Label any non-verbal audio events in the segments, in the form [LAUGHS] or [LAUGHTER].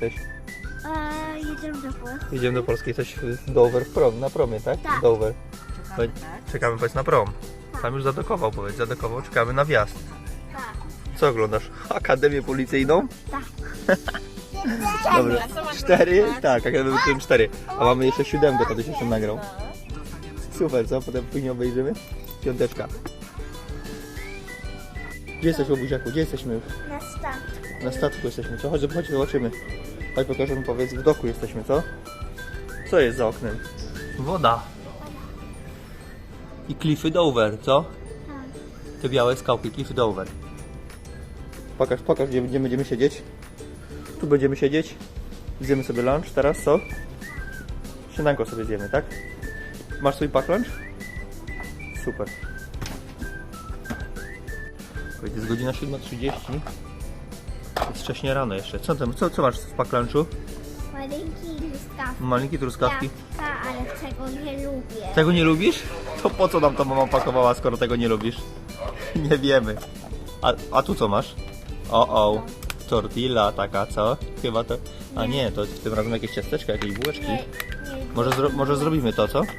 Jesteś? E, jedziemy do Polski. Jedziemy do Polski, jesteś w Dover w prom, na promie, tak? Tak. Dover. Czekamy powiedz na prom. Tam już zadokował, powiedz, zadokował, czekamy na wjazd. Tak. Co oglądasz? Akademię Policyjną? Tak. [LAUGHS] Dobrze. Cztery? Tak, Akademię Policyjną cztery. A mamy jeszcze siódemkę, to się jeszcze nagrał. Super, co? Potem później obejrzymy? Piąteczka. Gdzie jesteś, łobuziaku? Gdzie jesteśmy już? Na statku. Na statku jesteśmy, co? Chodź, chodź, zobaczymy. Chodź, pokażemy, powiedz, w doku jesteśmy, co? Co jest za oknem? Woda. I klify Dover, co? Tak. Te białe skałki, klify Dover. Pokaż, pokaż, gdzie, gdzie będziemy siedzieć. Tu będziemy siedzieć. Zjemy sobie lunch teraz, co? Śniadanko sobie zjemy, tak? Masz swój pack lunch? Super. Jest godzina 7.30. Jest wcześnie rano jeszcze. Co, tam, co, co masz w pack lunchu? Malinki truskawki. Malinki truskawki. Jabłka, ale tego nie lubię. Tego nie lubisz? To po co nam to mama pakowała, skoro tego nie lubisz? [LAUGHS] Nie wiemy. A, a tu co masz? O, o. Tortilla taka, co? Chyba to... A nie, to tym razem jakieś ciasteczka, jakieś bułeczki. Nie, nie Może, zro, może zrobimy to, co? Tak.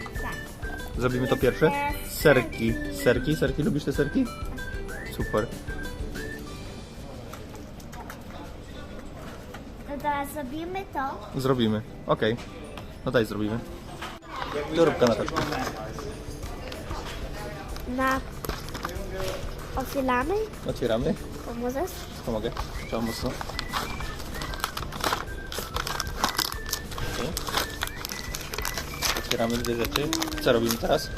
Zrobimy to pierwsze? Serki. Serki? Serki? Lubisz te serki? Super. No teraz zrobimy to. Zrobimy. Okej. No daj, zrobimy. Torebka na taczkę. Na... Otwieramy? Otwieramy. Pomożesz? Pomogę. Trzeba mocno. Okej. Otwieramy dwie rzeczy. Co robimy teraz?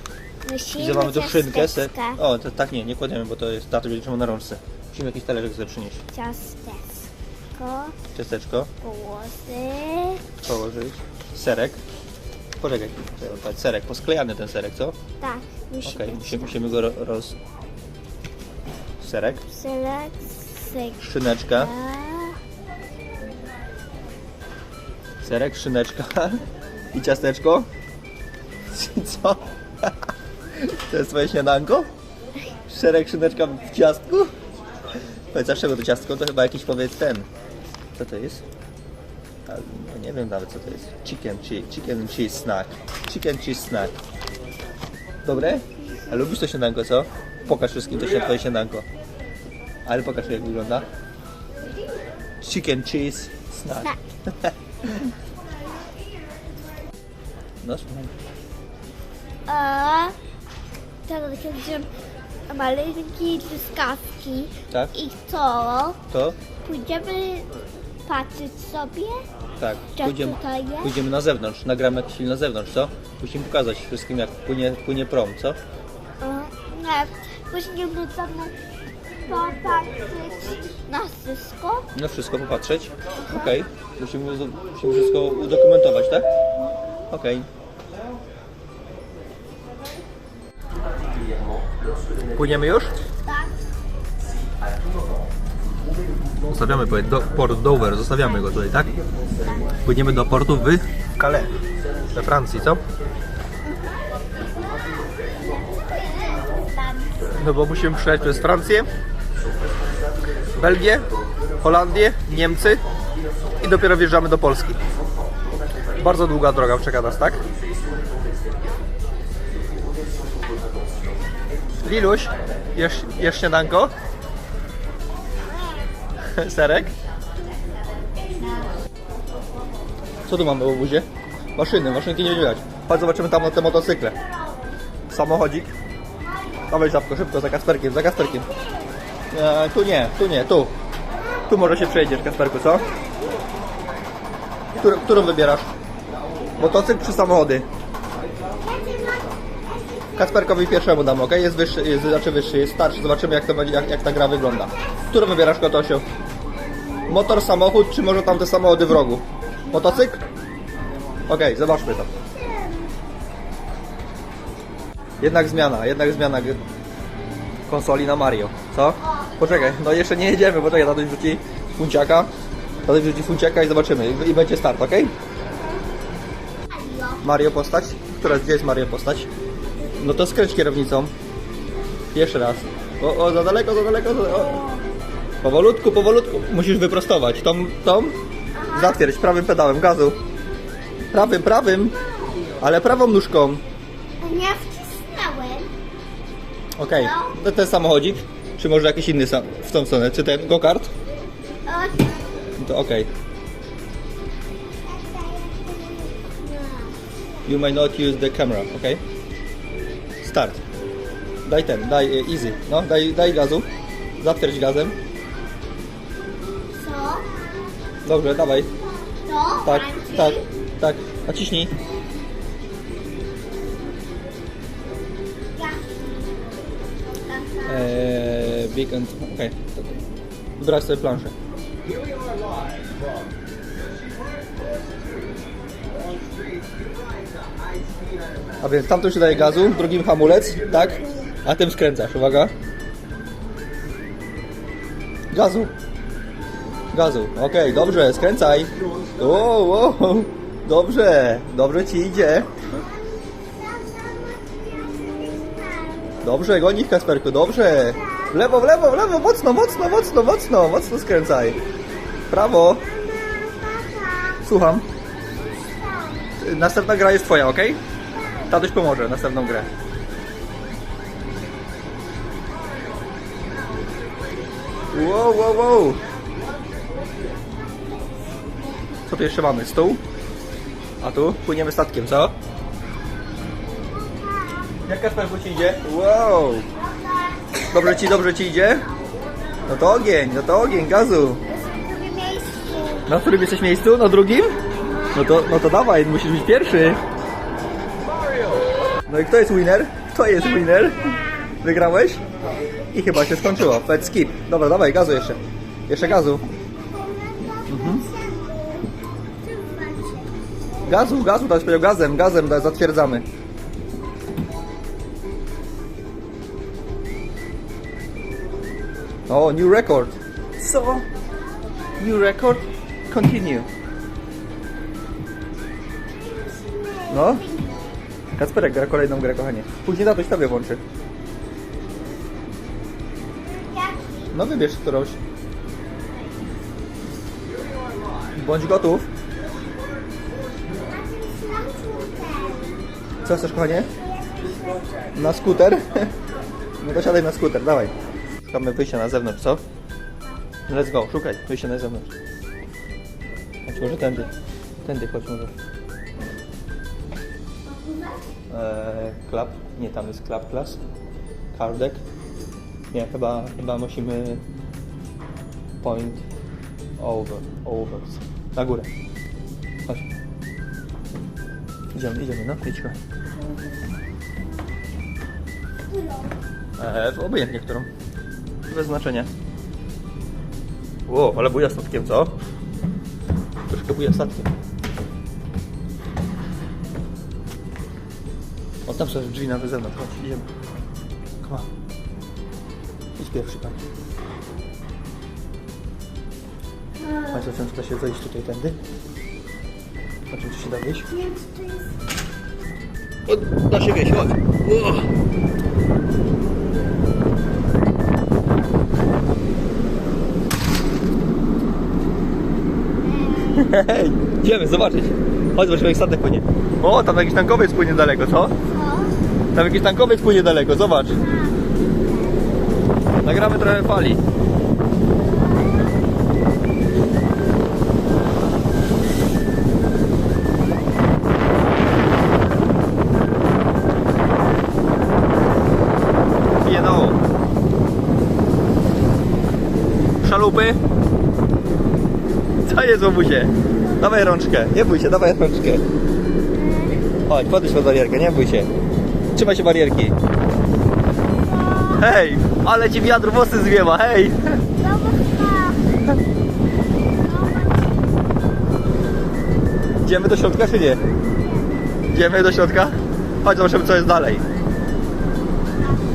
Musimy Widzę, mamy tu szynkę. Se... O, to tak nie, nie kładziemy, bo to jest tato będzie trzymał na rączce. Musimy jakiś talerzyk sobie przynieść. Ciasteczko. Ciasteczko położyć. Serek. Poczekaj, trzeba serek. Posklejany ten serek, co? Tak. Musi Okej, być. musimy, musimy go ro- roz... Serek. Selekcyjka. Szyneczka. Serek, szyneczka [LAUGHS] i ciasteczko. [LAUGHS] Co? To jest twoje śniadanko? Szereg, szyneczka w ciastku? Powiedz, a z czego to ciastko? To chyba jakiś powiedz ten. Co to jest? A, no nie wiem nawet co to jest. Chicken, chi, chicken cheese snack. Chicken cheese snack. Dobre? A lubisz to śniadanko, co? Pokaż wszystkim to się twoje śniadanko. Ale pokaż jak wygląda. Chicken cheese snack. Snack. [LAUGHS] No, słucham. A teraz będziemy maleńkie truskawki. Tak? I co? To? Pójdziemy patrzeć sobie. Tak. Jak Pójdziemy, tutaj jest? pójdziemy na zewnątrz. Nagramy jakiś film na zewnątrz, co? Musimy pokazać wszystkim jak płynie, płynie prom, co? A, Nie, pójdziemy tam popatrzeć na wszystko. Na wszystko popatrzeć. Okej. Musimy, musimy wszystko udokumentować, tak? Okej. Płyniemy już? Tak. Zostawiamy powiedz, do, port Dover, zostawiamy go tutaj, tak? Płyniemy do portu w Calais, we Francji, co? No bo musimy przejechać przez Francję, Belgię, Holandię, Niemcy i dopiero wjeżdżamy do Polski. Bardzo długa droga czeka nas, tak? Liluś, jesz, jesz śniadanko? [LAUGHS] Serek? Co tu mamy w obuzie? Maszyny, maszynki nie widać. Chodź zobaczymy tam na te motocykle. Samochodzik. Dawaj zapko, szybko, za Kasperkiem, za Kasperkiem. E, tu nie, tu nie, tu. Tu może się przejdziesz, Kasperku, co? Którą, którą wybierasz? Motocykl czy samochody? Kasperkowi pierwszemu dam, ok? Jest wyższy, jest, znaczy wyższy, jest starszy. Zobaczymy jak, to będzie, jak, jak ta gra wygląda. Którą wybierasz, Kotosiu? Motor, samochód, czy może tam te samochody w rogu? Motocykl? Okej, zobaczmy to. Jednak zmiana, jednak zmiana konsoli na Mario. Co? Poczekaj, no jeszcze nie jedziemy, bo czekaj, tatuś wrzuci funciaka. Tatuś wrzuci funciaka i zobaczymy. I, i będzie start, ok? Mario postać? Która, gdzie jest Mario postać? No to skręć kierownicą. Jeszcze raz. O, o, za daleko, za daleko, za daleko. Powolutku, powolutku. Musisz wyprostować. Tą, tą zatwierdź prawym pedałem gazu. Prawym, prawym. Ale prawą nóżką. Nie wcisnąłem. Okej. To ten samochodzik. Czy może jakiś inny sam w tą stronę? Czy ten go-kart? O, No to okej. You may not use the camera, ok? Start. Daj ten, daj e, easy. No, daj, daj gazu. Zatwierdź gazem. co? Dobrze, dawaj. To? Tak, Andrzej? tak, tak. Naciśnij. Ja. Aha. Eee, big and... Okej. Wybrać sobie planszę. A więc tamtą się daje gazu, drugim hamulec, tak? A tym skręcasz, uwaga. Gazu. Gazu, okej, dobrze, skręcaj. O, o, dobrze, dobrze ci idzie. Dobrze, gonisz Kasperku, dobrze. W lewo, w lewo, w lewo, mocno, mocno, mocno, mocno, mocno skręcaj. Prawo. Słucham. Następna gra jest twoja, ok? Tatuś pomoże, następną grę. Wow, wow, wow. Co tu jeszcze mamy? Stół? A tu płyniemy statkiem, co? Jak Kasperku ci idzie? Wow. Dobrze ci, dobrze ci idzie? No to ogień, no to ogień, gazu. Na którym jesteś miejscu? Na drugim? No to, no to dawaj, musisz być pierwszy. No i kto jest winner? Kto jest winner? Wygrałeś? I chyba się skończyło. Let's skip. Dobra, dawaj, gazu jeszcze. Jeszcze gazu. Mhm. Gazu, gazu, dać powiedział gazem, gazem, da- zatwierdzamy. O, new record. Co? New record? Continue. No. Kacperek gra kolejną grę, kochanie. Później tatuś tobie włączy. No wybierz którąś. Bądź gotów. Co chcesz, kochanie? Na skuter? [LAUGHS] No to siadaj na skuter, dawaj. Szukamy wyjścia na zewnątrz, co? Let's go, szukaj, wyjście na zewnątrz. Chodź może tędy. Tędy chodź może. Eee, klap? Nie, tam jest klap class. Cardek. Nie, chyba, chyba musimy point over, overs. Na górę. Chodź. Idziemy, idziemy, no, idźmy. Eee, obojętnie którą. Bez znaczenia. Ło, ale buja statkiem, co? Troszkę buja statkiem. O, tam są drzwi na zewnątrz, chodź, idziemy. Come on. Idź pierwszy, pan. Państwo chcą da się zejść tutaj tędy? Czym tu się da wejść? Nie wiem, czy to jest... O, da się wejść, chodź. Hej, idziemy zobaczyć. Chodź, zobaczymy jak statek płynie. O, tam jakiś tankowiec płynie daleko, co? Tam jakiś tankowiec płynie daleko, zobacz. Nagramy trochę fali. Szalupy. Co jest, łobuzie? Dawaj rączkę. Nie bój się, dawaj rączkę. Chodź, podejdź pod barierkę, nie bój się. Trzymaj się barierki. Hej, ale ci wiatr włosy zwiewa, hej. Idziemy do środka czy nie? Idziemy do środka? Chodź, zobaczymy co jest dalej.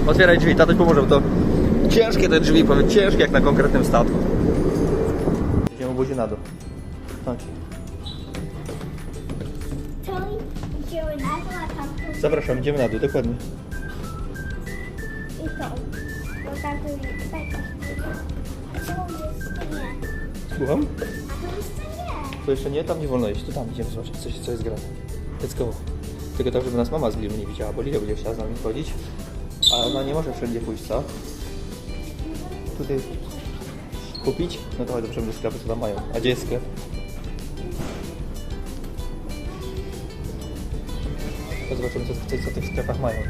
Otwieraj drzwi, tatuś pomoże, bo to ciężkie te drzwi, powiem, ciężkie jak na konkretnym statku. Idziemy buzi na dół. Chodź. Zapraszam, idziemy na dół, dokładnie. i to. Bo tam to jest tak. Co? nie. Słucham? To jeszcze nie. To jeszcze nie, tam nie wolno iść, to tam idziemy zobaczyć, coś, co jest grane. Let's go. Tylko tak, żeby nas mama z Lilą nie widziała, bo Lila będzie chciała z nami chodzić. A ona nie może wszędzie pójść, co? Tutaj kupić? No to chodź, do sklepu, co tam mają. A gdzie jest sklep? To zobaczymy, co, co, co w tych sklepach mają.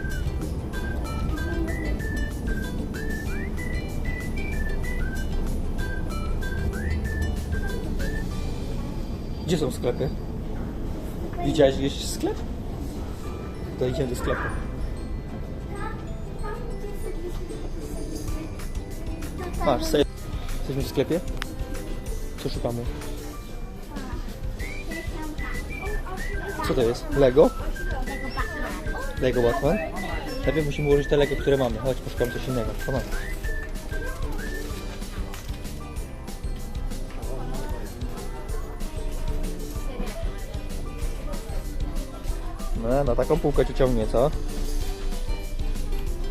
Gdzie są sklepy? Widziałeś gdzieś sklep? To idziemy do sklepu. Masz, sobie. Jesteśmy w sklepie? Co szukamy? Co to jest? Lego? Lego Batman? Najpierw musimy ułożyć te Lego, które mamy. Chodź, poszukamy coś innego. On. No, na taką półkę cię ciągnie, co?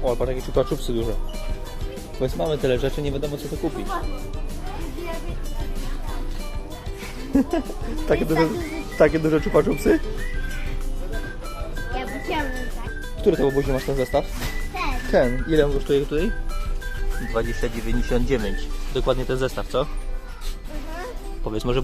O, patrz jakie czupa czupsy duże. Bo jest mamy tyle rzeczy, nie wiadomo co to kupić. [LAUGHS] takie, duże, takie duże czupa Który to obozie masz ten zestaw? Ten. Ten. Ile on kosztuje tutaj? 20,99. Dokładnie ten zestaw, co? Powiedz może